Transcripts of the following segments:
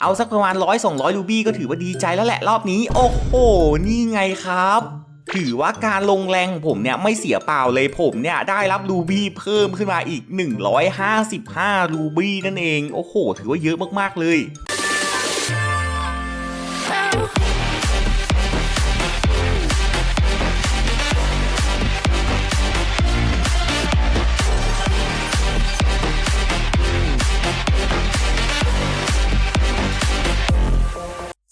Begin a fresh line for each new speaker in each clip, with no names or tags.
เอาสักประมาณร้อยสองร้อยรูบี้ก็ถือว่าดีใจแล้วแหละรอบนี้ โอ้โห นี่ไงครับถือว่าการลงแรงของผมเนี่ยไม่เสียเปล่าเลยผมเนี่ยได้รับรูบี้เพิ่มขึ้นมาอีก 155 รูบี้นั่นเอง โอ้โห ถือว่าเยอะมากๆเลย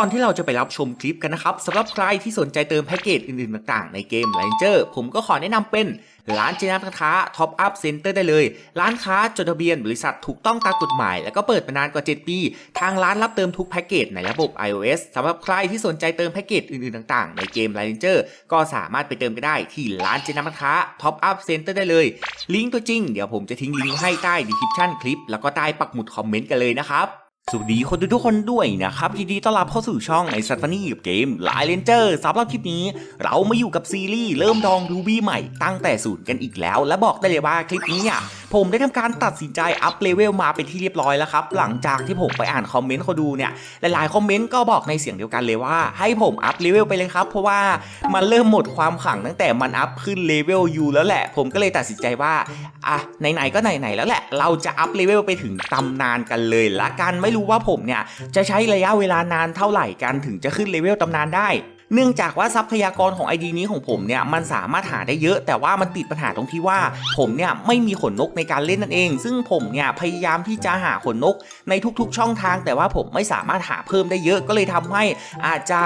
ก่อนที่เราจะไปรับชมคลิปกันนะครับสำหรับใครที่สนใจเติมแพ็กเกจอื่นๆต่างๆในเกม Ranger ผมก็ขอแนะนำเป็นร้านเจนับค้า Top Up Center ได้เลย ร้านค้าจดทะเบียนบริษัทถูกต้องตามกฎหมาย แล้วก็เปิดมานานกว่า 7 ปี ทางร้านรับเติมทุกแพ็กเกจในระบบ iOS สำหรับใครที่สนใจเติมแพ็กเกจอื่นๆต่างๆ ในเกม Ranger ก็สามารถไปเติมกันได้ที่ร้านเจนับค้า Top Up Center ได้เลย ลิงก์ตัวจริง เดี๋ยวผมจะทิ้งลิงก์ไว้ให้ใต้ดีคริปชันคลิปแล้วก็ใต้ปักหมุดคอมเมนต์กันเลยนะครับ สวัสดีคนดูทุกคนด้วยนะครับยินดีต้อนรับเข้าสู่ช่องไอซัตฟานี่กับเกมไลเลนเจอร์สำหรับคลิปนี้ เรามาอยู่กับซีรีส์เริ่มดองรูบี้ใหม่ตั้งแต่ศูนย์กันอีกแล้ว และบอกได้เลยว่าคลิปนี้เนี่ย ผมได้ทำการตัดสินใจอัพเลเวลมาเป็นที่เรียบร้อยแล้วครับ หลังจากที่ผมไปอ่านคอมเมนต์เขาดูเนี่ย หลายๆ คอมเมนต์ก็บอกในเสียงเดียวกันเลยว่า ให้ผมอัพเลเวลไปเลยครับ เพราะว่ามันเริ่มหมดความขังตั้งแต่มันอัพขึ้นเลเวลยูแล้วแหละ ผมก็เลยตัดสินใจว่าอะไหนๆก็ไหนๆแล้วแหละ เราจะอัพเลเวลไปถึงตำนานกันเลยละกันไม่รู้ว่าผมเนี่ยจะใช้ระยะเวลานานเท่าไหร่กันถึงจะขึ้นเลเวลตำนานได้ เนื่องจากว่าทรัพยากรของ ID นี้ของผมเนี่ยมันสามารถหาได้เยอะ แต่ว่ามันติดปัญหาตรงที่ว่าผมเนี่ยไม่มีขนนกในการเล่นนั่นเอง ซึ่งผมเนี่ยพยายามที่จะหาขนนกในทุกๆช่องทาง แต่ว่าผมไม่สามารถหาเพิ่มได้เยอะก็เลยทำให้อาจจะ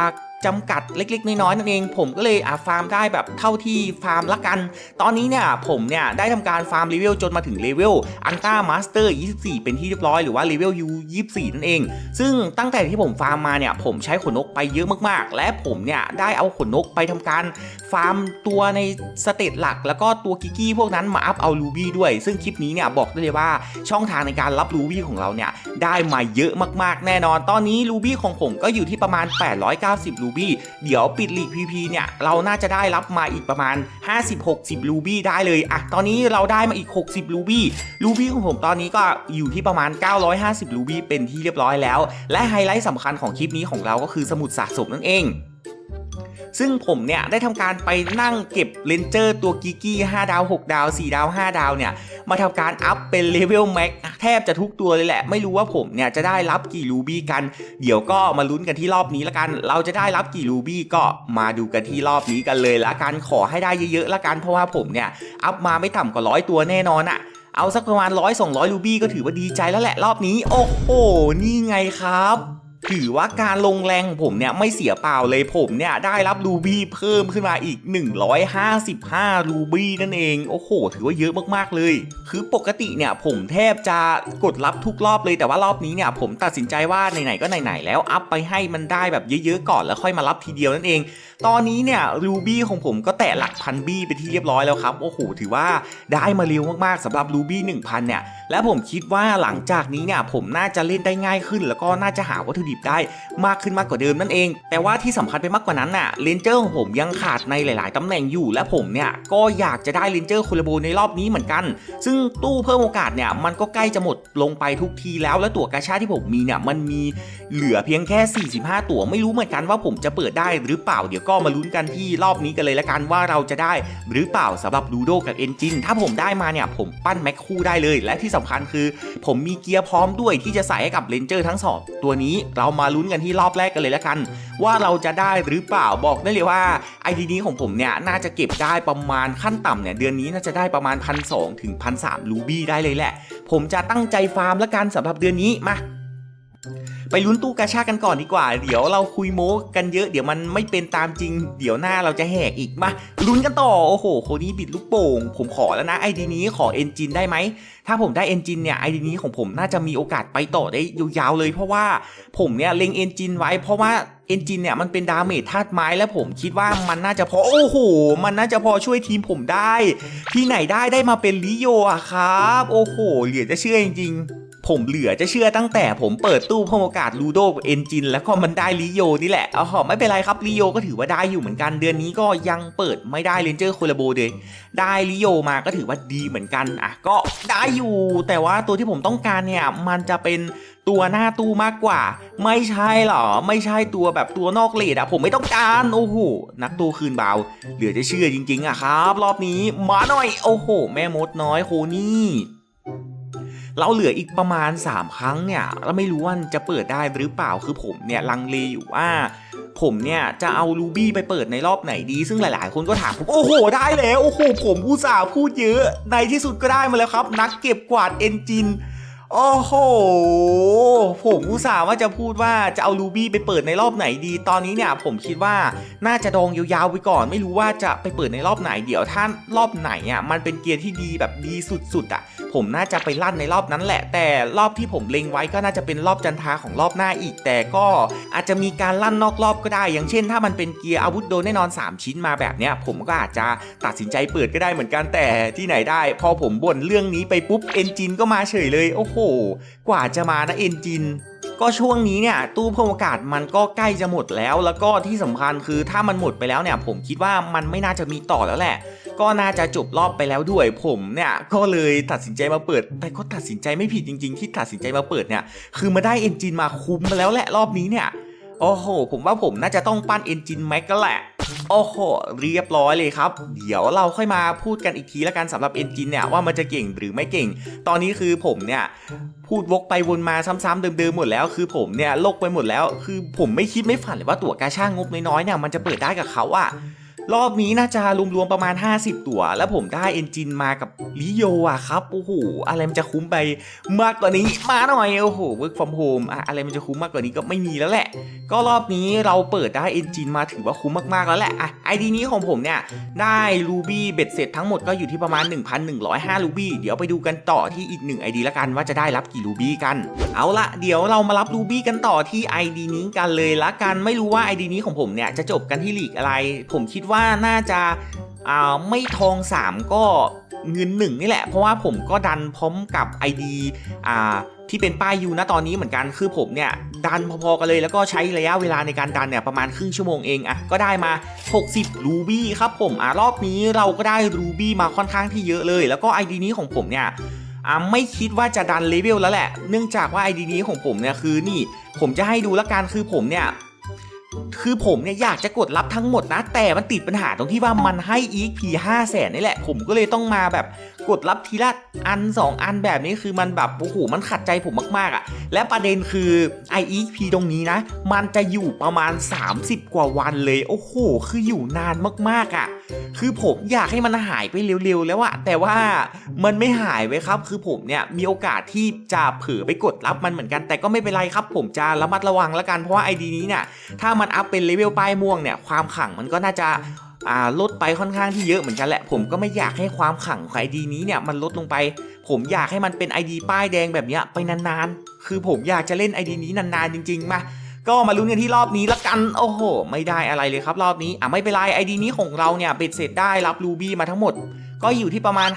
จำกัดเล็ก ๆ น้อยๆนั่นเอง ผมก็เลยอาฟาร์มได้แบบเท่าที่ฟาร์มละกัน ตอนนี้เนี่ยผมเนี่ยได้ทำการฟาร์มเลเวลจนมาถึงเลเวลอันต้ามาสเตอร์24 เป็นที่เรียบร้อยหรือว่าเลเวล U 24 นั่นเอง ซึ่งตั้งแต่ที่ผมฟาร์มมาเนี่ยผมใช้ขนนกไปเยอะมากๆ และผมเนี่ยได้เอาขนนกไปทำการฟาร์มตัวในสเตตหลัก แล้วก็ตัวกิกกี้พวกนั้นมาอัพเอาลูบี้ด้วย ซึ่งคลิปนี้เนี่ยบอกได้เลยว่าช่องทางในการรับลูบี้ของเราเนี่ยได้มาเยอะมากๆ แน่นอน ตอนนี้ลูบี้ของผมก็อยู่ที่ประมาณ 890ลูบี้เดี๋ยวปิดลีก PP เนี่ยเราน่าจะได้รับมาอีกประมาณ 50-60ลูบี้ได้เลยอะตอนนี้เราได้มาอีก 60ลูบี้ลูบี้ของผมตอนนี้ก็อยู่ที่ประมาณ 950ลูบี้เป็นที่เรียบร้อยแล้ว และไฮไลท์สำคัญของคลิปนี้ของเราก็คือสมุดสะสมนั่นเอง ซึ่งผมเนี่ยได้ทำการไปนั่งเก็บเลนเจอร์ตัวกิกกี้5ดาว 6 ดาว 4 ดาว 5 ดาวเนี่ย มาทำการอัพเป็นเลเวลแม็กแทบจะทุกตัวเลยแหละ ไม่รู้ว่าผมเนี่ยจะได้รับกี่รูบี้กัน เดี๋ยวก็มาลุ้นกันที่รอบนี้ละกัน เราจะได้รับกี่รูบี้ก็มาดูกันที่รอบนี้กันเลยละกันขอให้ได้เยอะๆละกันเพราะว่าผมเนี่ยอัพมาไม่ต่ำกว่าร้อยตัวแน่นอนอะเอาสักประมาณร้อยสองร้อยรูบี้ก็ถือว่าดีใจแล้วแหละรอบนี้ โอ้โห นี่ไงครับ ถือว่าการลงแรงของผมเนี่ยไม่เสียเปล่าเลยผมเนี่ยได้รับรูบี้เพิ่มขึ้นมาอีก 155 รูบี้นั่นเอง โอ้โห ถือว่าเยอะมากๆเลย คือปกติเนี่ยผมแทบจะกดรับทุกรอบเลยแต่ว่ารอบนี้เนี่ยผมตัดสินใจว่าไหนๆก็ไหนๆแล้วอัพไปให้มันได้แบบเยอะๆก่อนแล้วค่อยมารับทีเดียวนั่นเอง ตอนนี้เนี่ยรูบี้ของผมก็แตะหลักพันบี้ไปที่เรียบร้อยแล้วครับ โอ้โห ถือว่าได้มาเร็วมากๆสำหรับรูบี้1,000เนี่ย และผมคิดว่าหลังจากนี้เนี่ยผมน่าจะเล่นได้ง่ายขึ้น แล้วก็น่าจะหาวัตถุดิบได้มากขึ้นมากกว่าเดิมนั่นเอง แต่ว่าที่สำคัญไปมากกว่านั้นน่ะเลนเจอร์ของผมยังขาดในหลาย ๆตำแหน่งอยู่และผมเนี่ยก็อยากจะได้เลนเจอร์คูลโบในรอบนี้เหมือนกัน ซึ่งตู้เพิ่มโอกาสเนี่ยมันก็ใกล้จะหมดลงไปทุกทีแล้วและตั๋วกาชาที่ผมมีเนี่ยมันมีเหลือเพียงแค่ 45 ตั๋วไม่รู้เหมือนกันว่าผมจะเปิดได้หรือเปล่าเดี๋ยวก็มาลุ้นกันที่รอบนี้กันเลยละกันว่าเราจะได้หรือเปล่าสำหรับลูโดกับเอนจินถ้าผมได้มาเนี่ยผมปั้นแม็กคู่ได้เลย และที่สำคัญคือ ผมมีเกียร์พร้อมด้วยที่จะใส่ให้กับเลนเจอร์ทั้งสองตัวนี้เรามาลุ้นกันที่รอบแรกกันเลยละกัน ว่าเราจะได้หรือเปล่าบอกได้เลยว่าไอดีนี้ของผมเนี่ยน่าจะเก็บได้ประมาณขั้นต่ำเนี่ยเดือนนี้น่าจะได้ประมาณพันสถึงพันสลูบี้ได้เลยแหละ ผมจะตั้งใจฟาร์มละกันสำหรับเดือนนี้มา ไปลุ้นตู้กาชากันก่อนดีกว่า เดี๋ยวเราคุยโม้กันเยอะเดี๋ยวมันไม่เป็นตามจริง เดี๋ยวหน้าเราจะแหกอีกมาลุ้นกันต่อโอ้โหคนนี้บิดลูกโป่ง ผมขอแล้วนะไอดีนี้ขอเอนจินได้ไหมถ้าผมได้เอนจินเนี่ยไอดีนี้ของผมน่าจะมีโอกาสไปต่อได้ยาวๆเลย เพราะว่าผมเนี่ยเล็งเอนจินไว้เพราะว่าเอนจินเนี่ยมันเป็นดาเมจธาตุไม้และผมคิดว่ามันน่าจะพอโอ้โห มันน่าจะพอช่วยทีมผมได้ ที่ไหนได้ได้มาเป็นลิโยอะครับ โอ้โหเหลือจะเชื่อจริงๆ ผมเหลือจะเชื่อตั้งแต่ผมเปิดตู้พโอกาสลูโดเอนจินแล้วก็มันได้ลิโยนี่แหละเอ๋อไม่เป็นไรครับลิโยก็ถือว่าได้อยู่เหมือนกันเดือนนี้ก็ยังเปิดไม่ได้เรนเจอร์โคลาโบเลยได้ลิโยมาก็ถือว่าดีเหมือนกันอะก็ได้อยู่แต่ว่าตัวที่ผมต้องการเนี่ยมันจะเป็นตัวหน้าตู้มากกว่า ไม่ใช่หรอ ไม่ใช่ตัวแบบตัวนอกเลดอะผมไม่ต้องการโอ้โหนักตัวคืนเบาเหลือจะเชื่อจริง ๆอะครับ รอบนี้มาหน่อยโอ้โห แม่มดน้อยโคนี่ เราเหลืออีกประมาณ 3 ครั้งเนี่ยเราไม่รู้ว่าจะเปิดได้หรือเปล่าคือผมเนี่ยลังเลอยู่ว่า ผมเนี่ยจะเอารูบี้ไปเปิดในรอบไหนดี ซึ่งหลาย ๆ คนก็ถามผมโอ้โหได้แล้วโอ้โหผมอุตส่าห์พูดเยอะ ในที่สุดก็ได้มาแล้วครับ นักเก็บกวาดเอนจินโอ้โห ผมอุตส่าห์ว่าจะพูดว่าจะเอารูบี้ไปเปิดในรอบไหนดี ตอนนี้เนี่ยผมคิดว่าน่าจะดองยาวๆไปก่อน ไม่รู้ว่าจะไปเปิดในรอบไหน เดี๋ยวถ้ารอบไหนอะมันเป็นเกียร์ที่ดีแบบดีสุดๆอะ ผมน่าจะไปลั่นในรอบนั้นแหละ แต่รอบที่ผมเล็งไว้ก็น่าจะเป็นรอบจันทาของรอบหน้าอีก แต่ก็อาจจะมีการลั่นนอกรอบก็ได้ อย่างเช่น ถ้ามันเป็นเกียร์อาวุธโดนแน่นอน 3 ชิ้นมาแบบเนี้ยผมก็อาจจะตัดสินใจเปิดก็ได้เหมือนกันแต่ที่ไหนได้ พอผมบ่นเรื่องนี้ไปปุ๊บเอนจินก็มาเฉยเลยโอ้โห กว่าจะมานะเอนจินก็ช่วงนี้เนี่ยตู้พิ่มโอกาสมันก็ใกล้จะหมดแล้ว แล้วก็ที่สำคัญคือถ้ามันหมดไปแล้วเนี่ยผมคิดว่ามันไม่น่าจะมีต่อแล้วแหละ ก็น่าจะจบรอบไปแล้วด้วยผมเนี่ยก็เลยตัดสินใจมาเปิด แต่ก็ตัดสินใจไม่ผิดจริง ๆ ที่ตัดสินใจมาเปิดเนี่ยคือมาได้เอนจินมาคุ้มมาแล้วแหละรอบนี้เนี่ยโอ้โห ผมว่าผมน่าจะต้องปั้นเอนจินแม็กก็แหละโอ้โห เรียบร้อยเลยครับ เดี๋ยวเราค่อยมาพูดกันอีกทีแล้วกันสำหรับเอนจินเนี่ยว่ามันจะเก่งหรือไม่เก่ง ตอนนี้คือผมเนี่ยพูดวกไปวนมาซ้ำๆเดิมๆหมดแล้วคือผมเนี่ยโลกไปหมดแล้ว คือผมไม่คิดไม่ฝันเลยว่าตั๋วกาช่างงบน้อยๆเนี่ยมันจะเปิดได้กับเขาอะ รอบนี้น่าจะรวมๆประมาณ 50 ตัว แล้วผมได้เอนจินมากับลิโยอะครับโอ้โหอะไรมันจะคุ้มไปมากกว่านี้มาหน่อยโอ้โห work from home อะอะไรมันจะคุ้มมากกว่านี้ก็ไม่มีแล้วแหละ ก็รอบนี้เราเปิดได้เอนจินมาถือว่าคุ้มมากๆแล้วแหละอะไอดีนี้ของผมเนี่ยได้รูบี้เบ็ดเสร็จทั้งหมดก็อยู่ที่ประมาณ 1,105รูบี้เดี๋ยวไปดูกันต่อที่อีกหนึ่งไอดีละกันว่าจะได้รับกี่รูบี้กัน เอาละเดี๋ยวเรามารับรูบี้กันต่อที่ ID นี้กันเลยละกันไม่รู้ว่า ID นี้ของผมเนี่ยจะจบกันที่ลีกอะไร ผมคิดว่าว่าน่าจะอ่าไม่ทอง 3 ก็เงินหนึ่งนี่แหละ เพราะว่าผมก็ดันพร้อมกับ ID อ่าที่เป็นป้ายยูนะตอนนี้เหมือนกันคือผมเนี่ย ดันพอๆกันเลยแล้วก็ใช้ระยะเวลาในการดันเนี่ยประมาณครึ่งชั่วโมงเองอะก็ได้มา 60 รูบี้ครับผมอะรอบนี้เราก็ได้รูบี้มาค่อนข้างที่เยอะเลย แล้วก็ ID นี้ของผมเนี่ยอ่าไม่คิดว่าจะดันเลเวลแล้วแหละ เนื่องจากว่า ID นี้ของผมเนี่ยคือนี่ผมจะให้ดูละกันคือผมเนี่ย คือผมเนี่ยอยากจะกดรับทั้งหมดนะ แต่มันติดปัญหาตรงที่ว่ามันให้ EXP 5แสนนี่แหละ ผมก็เลยต้องมาแบบกดรับทีละอัน 2 อันแบบนี้คือมันแบบโอ้โหมันขัดใจผมมากๆอะ่ะ และประเด็นคือ IEP ตรงนี้นะ มันจะอยู่ประมาณ 30 กว่าวันเลย โอ้โห คืออยู่นานมากๆอะ่ะ คือผมอยากให้มันหายไปเร็วๆแล้วอะแต่ว่ามันไม่หายไว้ครับ คือผมเนี่ยมีโอกาสที่จะเผลอไปกดรับมันเหมือนกัน แต่ก็ไม่เป็นไรครับ ผมจะระมัดระวังแล้วกันเพราะว่าไอดีนี้เนี่ยถ้ามันอัพเป็นเลเวลป้ายม่วงเนี่ยความขังมันก็น่าจะาลดไปค่อนข้างที่เยอะเหมือนกันแหละ ผมก็ไม่อยากให้ความขังของไอดีนี้เนี่ยมันลดลงไป ผมอยากให้มันเป็น ID ป้ายแดงแบบนี้ไปนานๆ คือผมอยากจะเล่น ID นี้นานๆจริงๆมาก็มาลุ้นกันที่รอบนี้ละกัน โอ้โห ไม่ได้อะไรเลยครับรอบนี้ อะไม่เป็นไรไอดีนี้ของเราเนี่ยเบ็ดเสร็จได้รับรูบี้มาทั้งหมด ก็อยู่ที่ประมาณ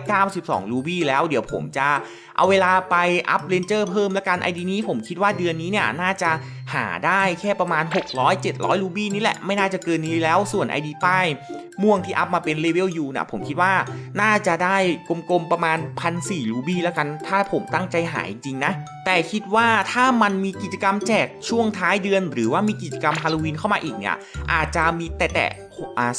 592 รูบี้แล้วเดี๋ยวผมจะเอาเวลาไปอัพเรนเจอร์เพิ่มละกันไอดีนี้ผมคิดว่าเดือนนี้เนี่ยน่าจะหาได้แค่ประมาณ 600-700 รูบี้นี่แหละไม่น่าจะเกินนี้แล้วส่วน ID ป้ายม่วงที่อัพมาเป็นเลเวลยูนะผมคิดว่าน่าจะได้กลมๆประมาณ 1,400 รูบี้แล้วกัน ถ้าผมตั้งใจหายจริงนะ แต่คิดว่าถ้ามันมีกิจกรรมแจกช่วงท้ายเดือน หรือว่ามีกิจกรรมฮาโลวีนเข้ามาอีกเนี่ยอาจจะมีแต่แต่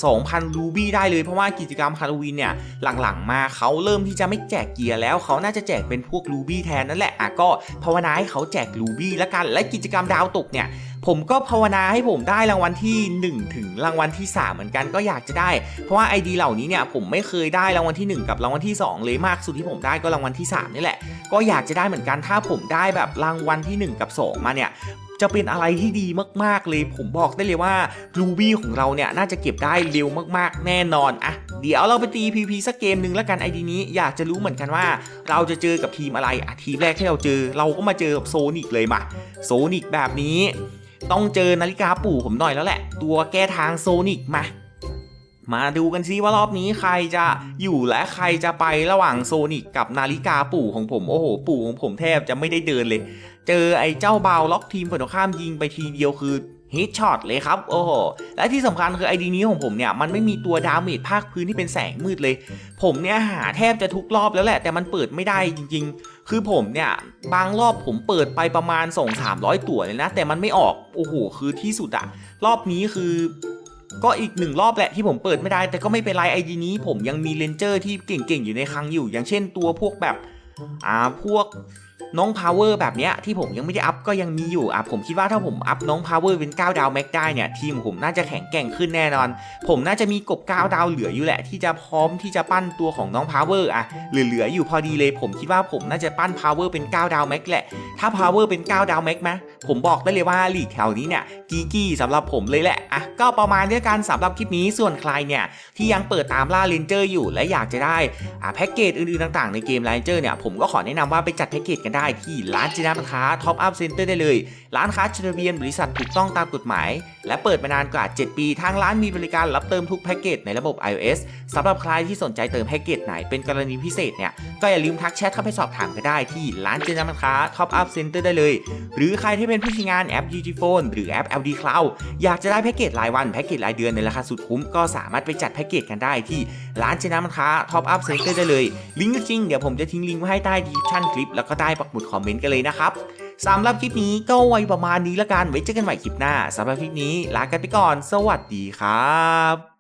2,000 รูบี้ได้เลยเพราะว่ากิจกรรมฮาโลวีนเนี่ยหลังๆมาเขาเริ่มที่จะไม่แจกเกียร์แล้วเขาน่าจะแจกเป็นพวกรูบี้แทนนั่นแหละอะก็ภาวนาให้เขาแจกรูบี้ล้วกัน และกิจกรรมดาวตกเนี่ยผมก็ภาวนาให้ผมได้รางวัลที่ 1 ถึงรางวัลที่ 3 เหมือนกันก็อยากจะได้ เพราะว่า ID เหล่านี้เนี่ยผมไม่เคยได้รางวัลที่ 1 กับรางวัลที่ 2 เลยมากสุดที่ผมได้ก็รางวัลที่ 3 นี่แหละ ก็อยากจะได้เหมือนกันถ้าผมได้แบบรางวัลที่ 1 กับ 2 มาเนี่ย จะเป็นอะไรที่ดีมากๆเลย ผมบอกได้เลยว่ารูบี้ของเราเนี่ยน่าจะเก็บได้เร็วมากๆ แน่นอนอะเดี๋ยวเราไปตี PVP สักเกมหนึ่งแล้วกันไอดีนี้อยากจะรู้เหมือนกันว่า เราจะเจอกับทีมอะไรอะทีมแรกที่เราเจอ เราก็มาเจอกับโซนิกเลยมาโซนิกแบบนี้ ต้องเจอนาฬิกาปู่ผมหน่อยแล้วแหละ ตัวแก้ทางโซนิกมามาดูกันซิว่ารอบนี้ใครจะอยู่และใครจะไประหว่างโซนิกกับนาฬิกาปู่ของผม โอ้โห ปู่ของผมแทบจะไม่ได้เดินเลย เจอไอ้เจ้าบาวล็อกทีมฝั่งตรงข้ามยิงไปทีเดียวคือฮิตช็อตเลยครับ โอ้โห และที่สำคัญคือไอดีนี้ของผมเนี่ย มันไม่มีตัวดาเมจภาคพื้นที่เป็นแสงมืดเลย ผมเนี่ยหาแทบจะทุกรอบแล้วแหละ แต่มันเปิดไม่ได้จริง ๆ คือผมเนี่ย บางรอบผมเปิดไปประมาณ2 300 ตัวเลยนะ แต่มันไม่ออก โอ้โห คือที่สุดอะรอบนี้คือ ก็อีกหนึ่งรอบแหละที่ผมเปิดไม่ได้ แต่ก็ไม่เป็นไรไอดีนี้ ผมยังมีเลนเจอร์ที่เก่งๆอยู่ในคลังอยู่ อย่างเช่นตัวพวกแบบ อ่า พวกน้องพาวเวอร์แบบเนี้ยที่ผมยังไม่ได้อัพก็ยังมีอยู่อะผมคิดว่าถ้าผมอัพน้องพาวเวอร์เป็น 9 ดาวแม็กได้เนี่ยทีมผมน่าจะแข็งแกร่งขึ้นแน่นอน ผมน่าจะมีกบ 9 ดาวเหลืออยู่แหละ ที่จะพร้อมที่จะปั้นตัวของน้องพาวเวอร์อะเหลือๆอยู่พอดีเลย ผมคิดว่าผมน่าจะปั้นพาวเวอร์เป็น 9 ดาวแม็กแหละถ้าพาวเวอร์เป็น 9 ดาวแม็กไหมผมบอกได้เลยว่าลีกแถวนี้เนี่ยกีกี้สำหรับผมเลยแหละอะก็ประมาณนี้กันสำหรับคลิปนี้ส่วนใครเนี่ยที่ยังเปิดตามล่าเลนเจอร์อยู่และอยากจะได้อ่าแพ็กเกจอื่นๆต่าง ๆในเกมเลนเจอร์เนี่ยผมก็ขอแนะนำว่าไปจัดแพ็กเกจกันได้ที่ร้านจีนาค้าท็อปอัพเซ็นเตอร์ได้เลย ร้านค้าจดทะเบียนบริษัทถูกต้องตามกฎหมาย และเปิดมานานกว่า 7 ปี ทางร้านมีบริการรับเติมทุกแพ็กเกจในระบบ iOS สำหรับใครที่สนใจเติมแพ็กเกจไหนเป็นกรณีพิเศษเนี่ยก็อย่าลืมทักแชทเข้าไปสอบถามกันได้ที่ร้านเจนาค้าท็อปอัพเซ็นเตอร์ได้เลย หรือใครที่เป็นผู้ใช้งานแอป UG Phone หรือแอป LD Cloud อยากจะได้แพ็กเกจรายวันแพ็กเกจรายเดือนในราคาสุดคุ้มก็สามารถไปจัดแพ็กเกจกันได้ที่ร้านเจนาค้าท็อปอัพเซ็นเตอร์ได้เลยลิงก์จริงเดี๋ยวผมจะทิ้งลิงก์ไว้ให้ใต้ดีชั่นคลิปแล้วก็ใต้ปักหมุดคอมเมนต์กันเลยนะครับสำหรับคลิปนี้ก็ไว้ประมาณนี้ละกันไว้เจอกันใหม่คลิปหน้าสำหรับคลิปนี้ลากันไปก่อน สวัสดีครับ